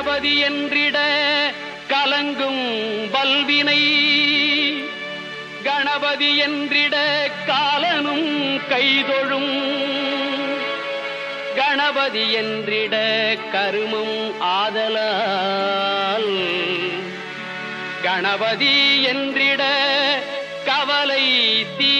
கணபதி என்றிட கலங்கும் வல்வினை கணபதி என்றிட காலனும் கைதொழும். கணபதி என்றிட கருமம் ஆதலால். கணபதி என்றிட கவலை தீ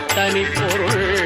தனிப்பொருள்.